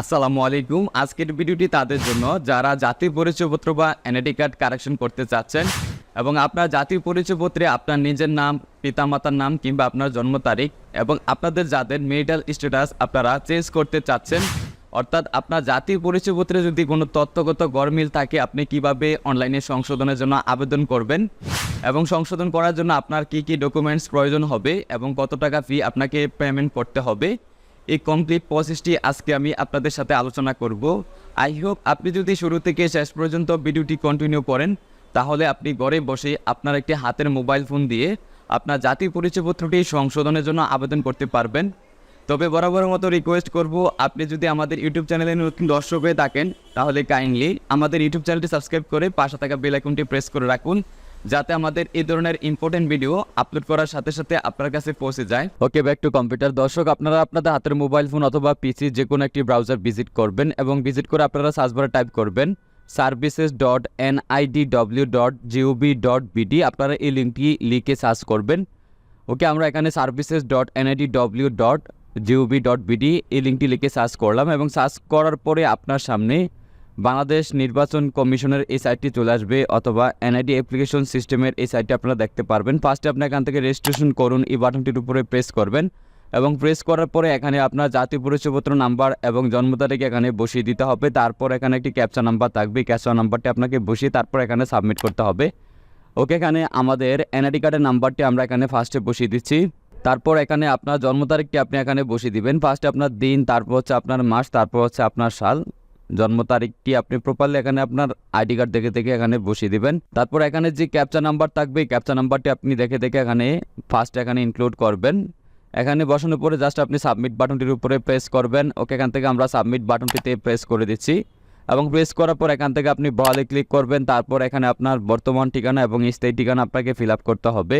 আসসালামু আলাইকুম। আজকের ভিডিওটি তাদের জন্য। যারা জাতীয় পরিচয়পত্র বা এনআইডি কার্ড কারেকশন করতে চাচ্ছেন এবং আপনার জাতীয় পরিচয়পত্রে আপনার নিজের নাম, পিতামাতার নাম কিংবা আপনার জন্ম তারিখ এবং আপনাদের যাদের মেরিটাল স্ট্যাটাস আপনারা চেঞ্জ করতে চাচ্ছেন, অর্থাৎ আপনার জাতীয় পরিচয়পত্রে যদি কোনো তথ্যগত গরমিল থাকে, আপনি কীভাবে অনলাইনে সংশোধনের জন্য আবেদন করবেন এবং সংশোধন করার জন্য আপনার কি কি ডকুমেন্টস প্রয়োজন হবে এবং কত টাকা ফি আপনাকে পেমেন্ট করতে হবে। এই কমপ্লিট প্রসেসটি আজকে আমি আপনাদের সাথে আলোচনা করব। আই হোপ আপনি যদি শুরু থেকে শেষ পর্যন্ত ভিডিওটি কন্টিনিউ করেন, তাহলে আপনি ঘরে বসে আপনার একটি হাতের মোবাইল ফোন দিয়ে আপনার জাতীয় পরিচয়পত্রটি সংশোধনের জন্য আবেদন করতে পারবেন। তবে বরাবর মতো রিকোয়েস্ট করব, আপনি যদি আমাদের ইউটিউব চ্যানেলে নতুন দর্শক হয়ে থাকেন, তাহলে কাইন্ডলি আমাদের ইউটিউব চ্যানেলটি সাবস্ক্রাইব করে পাশে থাকা বেল প্রেস করে রাখুন। যাতে আমাদের এই ধরনের ইম্পর্টেন্ট ভিডিও আপলোড করার সাথে সাথে আপনার কাছে পৌঁছে যায়। ওকে ব্যাক টু কম্পিউটার দর্শক, আপনারা আপনাদের হাতের মোবাইল ফোন অথবা পিসি যে কোনো একটি ব্রাউজার ভিজিট করবেন এবং ভিজিট করে আপনারা সার্চ বারে টাইপ করবেন services dot N ID W dot GOB dot BD আপনারা এই লিঙ্কটি লিখে সার্চ করবেন। ওকে আমরা এখানে services dot NID W dot GOB dot BD এই লিঙ্কটি লিখে সার্চ করলাম এবং সার্চ করার পরে আপনার সামনে বাংলাদেশ নির্বাচন কমিশনের এই সাইটটি চলে আসবে অথবা এনআইডি অ্যাপ্লিকেশন সিস্টেমের এই সাইটটি আপনারা দেখতে পারবেন। ফার্স্টে আপনি এখান থেকে রেজিস্ট্রেশন করুন, এই বাটনটির উপরে প্রেস করবেন এবং প্রেস করার পরে এখানে আপনার জাতীয় পরিচয়পত্র নাম্বার এবং জন্ম তারিখ এখানে বসিয়ে দিতে হবে। তারপর এখানে একটি ক্যাপচা নাম্বার থাকবে ক্যাপচা নাম্বারটি আপনাকে বসিয়ে তারপর এখানে সাবমিট করতে হবে। ওকে এখানে আমাদের এনআইডি কার্ডের নাম্বারটি আমরা এখানে ফার্স্টে বসিয়ে দিচ্ছি। তারপর এখানে আপনার জন্ম তারিখটি আপনি এখানে বসিয়ে দিবেন। ফার্স্টে আপনার দিন, তারপর হচ্ছে আপনার মাস, তারপর হচ্ছে আপনার সাল। জন্ম তারিখটি আপনি প্রপারলি এখানে আপনার আইডি কার্ড দেখে দেখে এখানে বসিয়ে দিবেন। তারপর এখানে যে ক্যাপচা নাম্বার থাকবে ক্যাপচা নাম্বারটি আপনি দেখে দেখে এখানে ফার্স্ট এখানে ইনক্লুড করবেন। এখানে বসানোর পরে জাস্ট আপনি সাবমিট বাটনটির উপরে প্রেস করবেন। ওকে এখান থেকে আমরা সাবমিট বাটনটিতে প্রেস করে দিচ্ছি। এবং প্রেস করার পর এখান থেকে আপনি বলে ক্লিক করবেন। তারপর এখানে আপনার বর্তমান ঠিকানা এবং স্থায়ী ঠিকানা আপনাকে ফিল করতে হবে।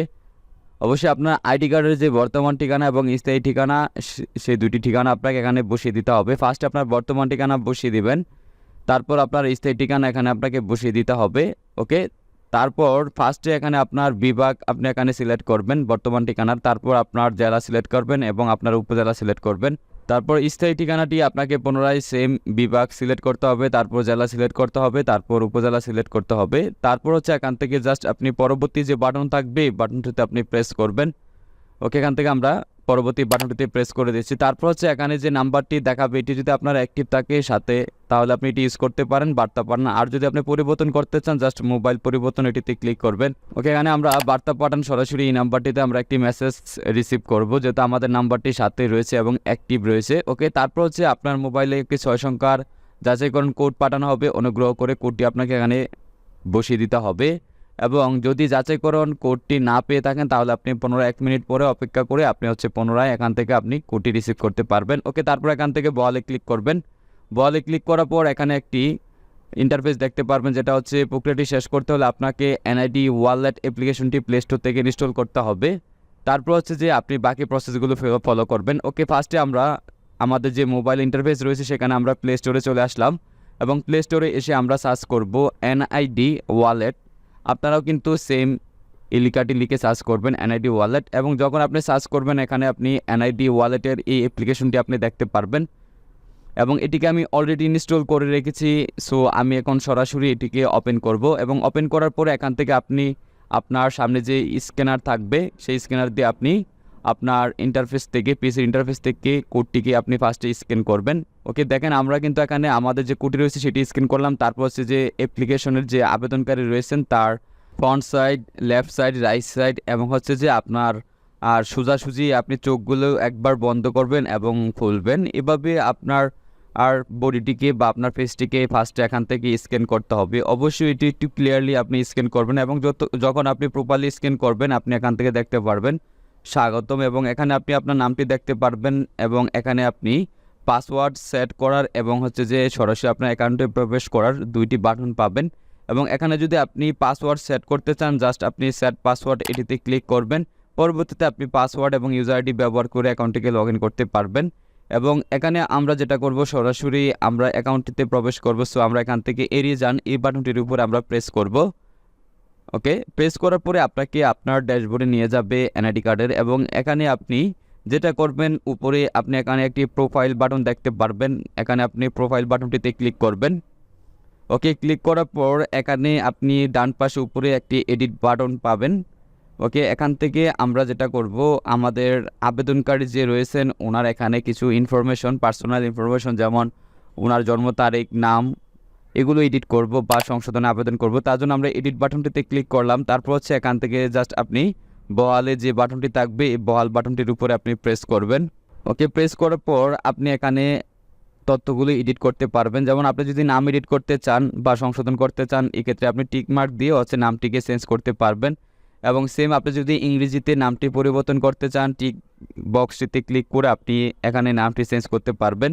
অবশ্যই আপনার আইডি কার্ডের যে বর্তমান ঠিকানা এবং স্থায়ী ঠিকানা সেই দুটি ঠিকানা আপনাকে এখানে বসিয়ে দিতে হবে। ফার্স্ট আপনার বর্তমান ঠিকানা বসিয়ে দিবেন। তারপর আপনার স্থায়ী ঠিকানা এখানে আপনাকে বসিয়ে দিতে হবে। ওকে তারপর ফার্স্টে এখানে আপনার বিভাগ আপনি এখানে সিলেক্ট করবেন বর্তমান ঠিকানার। তারপর আপনার জেলা সিলেক্ট করবেন এবং আপনার উপজেলা সিলেক্ট করবেন। তারপর স্থায়ী ঠিকানাটি আপনাকে পুনরায় সেম বিভাগ সিলেক্ট করতে হবে, তারপর জেলা সিলেক্ট করতে হবে, তারপর উপজেলা সিলেক্ট করতে হবে। তারপর হচ্ছে এখান থেকে জাস্ট আপনি পরবর্তী যে বাটন থাকবে বাটনটিতে আপনি প্রেস করবেন। ওকে এখান থেকে আমরা পরবর্তী বাটনটিতে প্রেস করে দিচ্ছি। তারপর হচ্ছে এখানে যে নাম্বারটি দেখাবে, এটি যদি আপনার অ্যাক্টিভ থাকে সাথে, তাহলে আপনি এটি ইউজ করতে পারেন, বার্তা পাঠান। আর যদি আপনি পরিবর্তন করতে চান জাস্ট মোবাইল পরিবর্তন এটিতে ক্লিক করবেন। ওকে এখানে আমরা বার্তা পাঠান সরাসরি এই নাম্বারটিতে আমরা একটি মেসেজ রিসিভ করব, যেহেতু আমাদের নাম্বারটি সাথে রয়েছে এবং অ্যাক্টিভ রয়েছে। ওকে তারপর হচ্ছে আপনার মোবাইলে একটি ছয় সংখ্যার যাচাইকরণ কোড পাঠানো হবে, অনুগ্রহ করে কোডটি আপনাকে এখানে বসিয়ে দিতে হবে। এবং যদি যাচাইকরণ কোডটি না পেয়ে থাকেন, তাহলে আপনি পনেরো এক মিনিট পরে অপেক্ষা করে আপনি হচ্ছে পুনরায় এখান থেকে আপনি কোডটি রিসিভ করতে পারবেন। ওকে, তারপর এখান থেকে বলে ক্লিক করবেন। বলে ক্লিক করার পর এখানে একটি ইন্টারফেস দেখতে পারবেন, যেটা হচ্ছে প্রক্রিয়াটি শেষ করতে হলে আপনাকে এনআইডি ওয়ালেট অ্যাপ্লিকেশনটি প্লে স্টোর থেকে ইনস্টল করতে হবে। তারপর হচ্ছে যে আপনি বাকি প্রসেসগুলো ফলো করবেন। ওকে, ফার্স্টে আমরা আমাদের যে মোবাইল ইন্টারফেস রয়েছে, সেখানে আমরা প্লে স্টোরে চলে আসলাম এবং প্লে স্টোরে এসে আমরা সার্চ করব এনআইডি ওয়ালেট আপনারাও কিন্তু সেম এলিকাটি লিখে সার্চ করবেন এনআইডি ওয়ালেট এবং যখন আপনি সার্চ করবেন এখানে আপনি এনআইডি ওয়ালেটের এই অ্যাপ্লিকেশনটি আপনি দেখতে পারবেন এবং এটিকে আমি অলরেডি ইনস্টল করে রেখেছি সো আমি এখন সরাসরি এটিকে ওপেন করব এবং ওপেন করার পরে এখান থেকে আপনি আপনার সামনে যে স্ক্যানার থাকবে, সেই স্ক্যানার দিয়ে আপনি আপনার ইন্টারফেস থেকে পিসির ইন্টারফেস থেকে কোডটিকে আপনি ফার্স্টে স্ক্যান করবেন। ওকে দেখেন আমরা কিন্তু এখানে আমাদের যে কোডটি রয়েছে সেটি স্ক্যান করলাম। তারপর হচ্ছে যে অ্যাপ্লিকেশনের যে আবেদনকারী রয়েছেন, তার front side left side right side এবং হচ্ছে যে আপনার, আর সোজাসুজি আপনি চোখগুলো একবার বন্ধ করবেন এবং খুলবেন। এভাবে আপনার, আর বডিটিকে বা আপনার ফেসটিকে ফার্স্টে এখান থেকে স্ক্যান করতে হবে। অবশ্যই এটি একটু ক্লিয়ারলি আপনি স্ক্যান করবেন এবং যত, যখন আপনি প্রপারলি স্ক্যান করবেন, আপনি এখান থেকে দেখতে পারবেন। স্বাগতম এবং এখানে আপনি আপনার নামটি দেখতে পারবেন এবং এখানে আপনি পাসওয়ার্ড সেট করার এবং হচ্ছে যে সরাসরি আপনার অ্যাকাউন্টে প্রবেশ করার দুইটি বাটন পাবেন এবং এখানে যদি আপনি পাসওয়ার্ড সেট করতে চান, জাস্ট আপনি সেট পাসওয়ার্ড এটিতে ক্লিক করবেন। পরবর্তীতে আপনি পাসওয়ার্ড এবং ইউজার আইডি ব্যবহার করে অ্যাকাউন্টটিকে লগ করতে পারবেন এবং এখানে আমরা যেটা করব, সরাসরি আমরা অ্যাকাউন্টটিতে প্রবেশ করব। সো আমরা এখান থেকে এড়িয়ে যান, এই বাটনটির উপর আমরা প্রেস করব। ওকে? প্রেস করার পরে আপনাকে আপনার ড্যাশবোর্ডে নিয়ে যাবে এনআইডি কার্ডের এবং এখানে আপনি যেটা করবেন, উপরে আপনি এখানে একটি প্রোফাইল বাটন দেখতে পারবেন। এখানে আপনি প্রোফাইল বাটনটিতে ক্লিক করবেন। ওকে? ক্লিক করার পর এখানে আপনি ডান পাশে উপরে একটি এডিট বাটন পাবেন। ওকে? এখান থেকে আমরা যেটা করব, আমাদের আবেদনকারী যে রয়েছেন, ওনার এখানে কিছু ইনফরমেশন পার্সোনাল ইনফরমেশন যেমন ওনার জন্ম তারিখ, নাম এগুলো এডিট করব বা সংশোধনে আবেদন করব। তার জন্য আমরা এডিট বাটনটিতে ক্লিক করলাম। তারপর হচ্ছে এখান থেকে জাস্ট আপনি বহালে যে বাটনটি থাকবে, এই বহাল বাটনটির উপরে আপনি প্রেস করবেন। ওকে প্রেস করার পর আপনি এখানে তথ্যগুলো এডিট করতে পারবেন। যেমন আপনি যদি নাম এডিট করতে চান বা সংশোধন করতে চান, এক্ষেত্রে আপনি টিক মার্ক দিয়ে হচ্ছে নামটিকে চেঞ্জ করতে পারবেন। এবং সেম আপনি যদি ইংরেজিতে নামটি পরিবর্তন করতে চান টিক বক্সটিতে ক্লিক করে আপনি এখানে নামটি চেঞ্জ করতে পারবেন।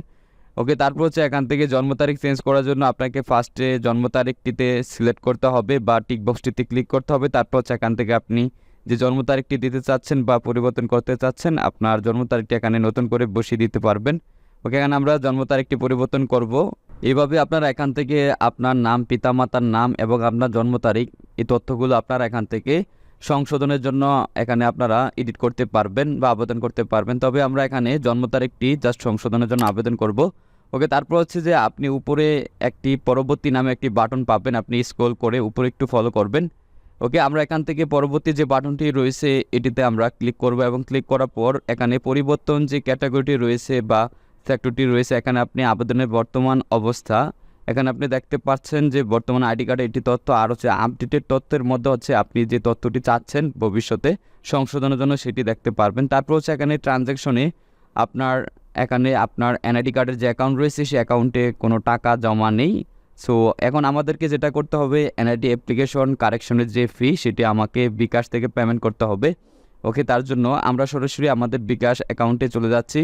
ওকে তারপর হচ্ছে এখান থেকে জন্ম তারিখ চেঞ্জ করার জন্য আপনাকে ফার্স্টে জন্ম তারিখটিতে সিলেক্ট করতে হবে বা টিক বক্সটিতে ক্লিক করতে হবে। তারপর হচ্ছে এখান থেকে আপনি যে জন্ম তারিখটি দিতে চাচ্ছেন বা পরিবর্তন করতে চাচ্ছেন, আপনার জন্ম তারিখটি এখানে নতুন করে বসিয়ে দিতে পারবেন। ওকে এখানে আমরা জন্ম তারিখটি পরিবর্তন করব। এইভাবে আপনারা এখান থেকে আপনার নাম, পিতামাতার নাম এবং আপনার জন্ম তারিখ এই তথ্যগুলো আপনারা এখান থেকে সংশোধনের জন্য এখানে আপনারা এডিট করতে পারবেন বা আবেদন করতে পারবেন। তবে আমরা এখানে জন্ম তারিখটি জাস্ট সংশোধনের জন্য আবেদন করব। ওকে, তারপর হচ্ছে যে আপনি উপরে একটি পরবর্তী নামে একটি বাটন পাবেন, আপনি স্ক্রল করে উপরে একটু ফলো করবেন। ওকে, আমরা এখান থেকে পরবর্তী যে বাটনটি রয়েছে, এটিতে আমরা ক্লিক করব এবং ক্লিক করার পর এখানে পরিবর্তন যে ক্যাটাগরিটি রয়েছে বা সেক্টরটি রয়েছে, এখানে আপনি আবেদনের বর্তমান অবস্থা। এখানে আপনি দেখতে পাচ্ছেন যে বর্তমান আইডি কার্ডে এটি তথ্য আর হচ্ছে আপডেটেড তথ্যের মধ্যে হচ্ছে আপনি যে তথ্যটি চাচ্ছেন ভবিষ্যতে সংশোধনের জন্য সেটি দেখতে পারবেন। তারপর হচ্ছে এখানে ট্রানজ্যাকশনে আপনার এখানে আপনার এনআইডি কার্ডের যে অ্যাকাউন্ট রয়েছে সেই অ্যাকাউন্টে কোনো টাকা জমা নেই। সো এখন আমাদেরকে যেটা করতে হবে এনআইডি অ্যাপ্লিকেশন কারেকশনের যে ফি সেটি আমাকে বিকাশ থেকে পেমেন্ট করতে হবে। ওকে তার জন্য আমরা সরাসরি আমাদের বিকাশ অ্যাকাউন্টে চলে যাচ্ছি।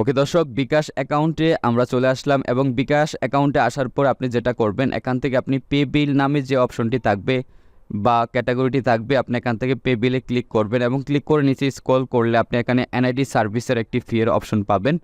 ওকে দর্শক, বিকাশ অ্যাকাউন্টে আমরা চলে আসলাম এবং বিকাশ অ্যাকাউন্টে আসার পর আপনি যেটা করবেন, এখান থেকে আপনি পে বিল নামে যে অপশনটি থাকবে বা ক্যাটাগরিটি থাকবে, আপনি এখান থেকে পে বিলে ক্লিক করবেন এবং ক্লিক করে নিচে স্ক্রল করলে আপনি এখানে এনআইডি সার্ভিসের একটি ফি এর অপশন পাবেন।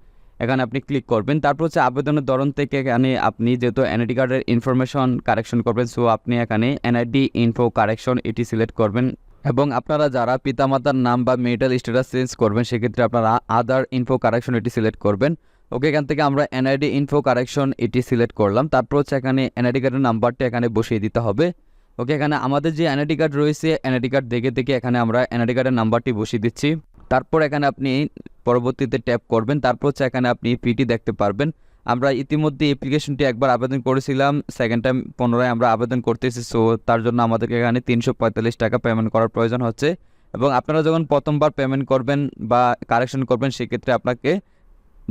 এখানে আপনি ক্লিক করবেন। তারপর হচ্ছে আবেদনের ধরন থেকে এখানে আপনি যেহেতু এনআইডি কার্ডের ইনফরমেশন কারেকশন করবেন, সো আপনি এখানে এনআইডি ইনফো কারেকশন এটি সিলেক্ট করবেন। এবং আপনারা যারা পিতামাতার নাম বা মেরিটাল স্ট্যাটাস চেঞ্জ করবেন, সেক্ষেত্রে আপনারা আদার ইনফো কারেকশন এটি সিলেক্ট করবেন। ওকে, এখান থেকে আমরা এনআইডি ইনফো কারেকশন এটি সিলেক্ট করলাম। তারপর হচ্ছে এখানে এনআইডি কার্ডের নাম্বারটা এখানে বসিয়ে দিতে হবে। ওকে, এখানে আমাদের যে এনআইডি কার্ড রয়েছে এনআইডি কার্ড দেখে দেখে এখানে আমরা এনআইডি কার্ডের নাম্বারটি বসিয়ে দিচ্ছি। তারপর এখানে আপনি পরবর্তীতে ট্যাপ করবেন। তারপর হচ্ছে এখানে আপনি ফিটি দেখতে পারবেন। আমরা ইতিমধ্যে অ্যাপ্লিকেশনটি একবার আবেদন করেছিলাম। সেকেন্ড টাইম পুনরায় আমরা আবেদন করতেছি সো তার জন্য আমাদেরকে এখানে তিনশো পঁয়তাল্লিশ টাকা পেমেন্ট করার প্রয়োজন হচ্ছে। এবং আপনারা যখন প্রথমবার পেমেন্ট করবেন বা কারেকশন করবেন, সেক্ষেত্রে আপনাকে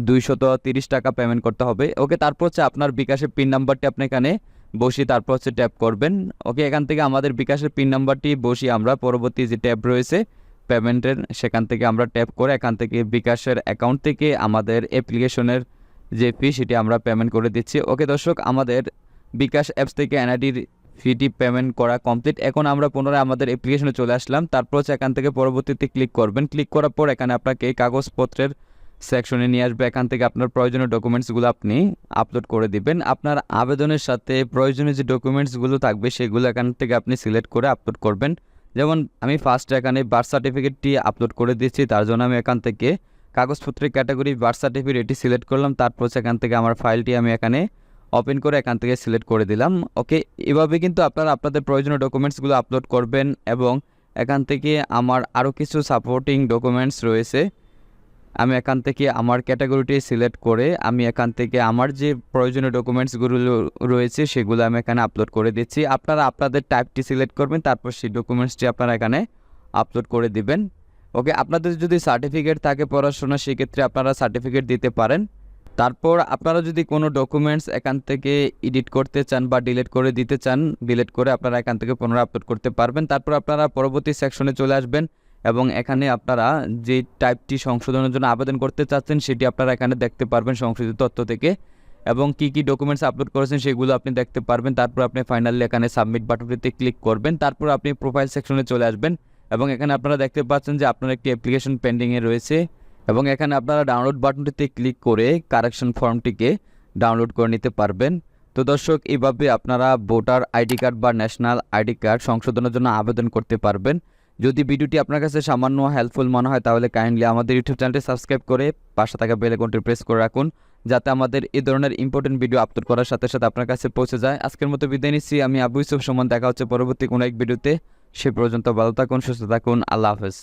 দুইশত তিরিশ টাকা পেমেন্ট করতে হবে। ওকে, তারপর হচ্ছে আপনার বিকাশের পিন নাম্বারটি আপনি এখানে বসিয়ে তারপর হচ্ছে ট্যাপ করবেন। ওকে, এখান থেকে আমাদের বিকাশের পিন নাম্বারটি বসি আমরা পরবর্তী যে ট্যাব রয়েছে, পেমেন্টের, সেখান থেকে আমরা ট্যাপ করে এখান থেকে বিকাশের অ্যাকাউন্ট থেকে আমাদের অ্যাপ্লিকেশনের যে ফি সেটি আমরা পেমেন্ট করে দিচ্ছি। ওকে, দর্শক, আমাদের বিকাশ অ্যাপস থেকে এনআইডির ফিটি পেমেন্ট করা কমপ্লিট এখন আমরা পুনরায় আমাদের অ্যাপ্লিকেশনে চলে আসলাম। তারপর হচ্ছে এখান থেকে পরবর্তীতে ক্লিক করবেন। ক্লিক করার পর এখানে আপনাকে কাগজপত্রের সেকশনে নিয়ে আসবে, এখান থেকে আপনার প্রয়োজনীয় ডকুমেন্টসগুলো আপনি আপলোড করে দিবেন। আপনার আবেদনের সাথে প্রয়োজনীয় যে ডকুমেন্টসগুলো থাকবে, সেগুলো এখান থেকে আপনি সিলেক্ট করে আপলোড করবেন। যেমন, আমি ফার্স্ট এখানে বার্থ সার্টিফিকেটটি আপলোড করে দিচ্ছি তার জন্য আমি এখান থেকে কাগজপত্রের ক্যাটাগরি বার্থ সার্টিফিকেট এটি সিলেক্ট করলাম, তারপর সেখান থেকে আমার ফাইলটি আমি এখানে ওপেন করে এখান থেকে সিলেক্ট করে দিলাম। ওকে এভাবে কিন্তু আপনারা আপনাদের প্রয়োজনীয় ডকুমেন্টসগুলো আপলোড করবেন এবং এখান থেকে আমার আরও কিছু সাপোর্টিং ডকুমেন্টস রয়েছে। আমি এখান থেকে আমার ক্যাটাগরিটি সিলেক্ট করে আমি এখান থেকে আমার যে প্রয়োজনীয় ডকুমেন্টসগুলো রয়েছে সেগুলো আমি এখানে আপলোড করে দিচ্ছি। আপনারা আপনাদের টাইপটি সিলেক্ট করবেন, তারপর সেই ডকুমেন্টসটি আপনারা এখানে আপলোড করে দিবেন। ওকে, আপনাদের যদি সার্টিফিকেট থাকে পড়াশোনা, সেক্ষেত্রে আপনারা সার্টিফিকেট দিতে পারেন। তারপর আপনারা যদি কোনো ডকুমেন্টস এখান থেকে এডিট করতে চান বা ডিলিট করে দিতে চান ডিলিট করে আপনারা এখান থেকে পুনরায় আপলোড করতে পারবেন। তারপর আপনারা পরবর্তী সেকশনে চলে আসবেন। এবং এখানে আপনারা যে টাইপটি সংশোধনের জন্য আবেদন করতে চাচ্ছেন, সেটি আপনারা এখানে দেখতে পারবেন সংশোধিত তথ্য থেকে। এবং কি কি ডকুমেন্টস আপলোড করেছেন, সেগুলো আপনি দেখতে পারবেন। তারপর আপনি ফাইনালি এখানে সাবমিট বাটনটিতে ক্লিক করবেন। তারপর আপনি প্রোফাইল সেকশনে চলে আসবেন এবং এখানে আপনারা দেখতে পাচ্ছেন যে আপনার একটি অ্যাপ্লিকেশন পেন্ডিংয়ে রয়েছে এবং এখানে আপনারা ডাউনলোড বাটনটিতে ক্লিক করে কারেকশন ফর্মটিকে ডাউনলোড করে নিতে পারবেন। তো দর্শক এইভাবে আপনারা ভোটার আইডি কার্ড বা ন্যাশনাল আইডি কার্ড সংশোধনের জন্য আবেদন করতে পারবেন। যদি ভিডিওটি আপনার কাছে সামান্য হেল্পফুল মনে হয়, তাহলে কাইন্ডলি আমাদের ইউটিউব চ্যানেলটি সাবস্ক্রাইব করে পাশে থাকা বেল আইকনটি প্রেস করে রাখুন, যাতে আমাদের এই ধরনের ইম্পর্টেন্ট ভিডিও আপলোড করার সাথে সাথে আপনার কাছে পৌঁছে যায়। আজকের মতো বিদায় নিচ্ছি, আমি আবু ইউসুফ সমান, দেখা হচ্ছে পরবর্তী কোনো এক ভিডিওতে সে পর্যন্ত ভালো থাকুন, সুস্থ থাকুন, আল্লাহ হাফেজ।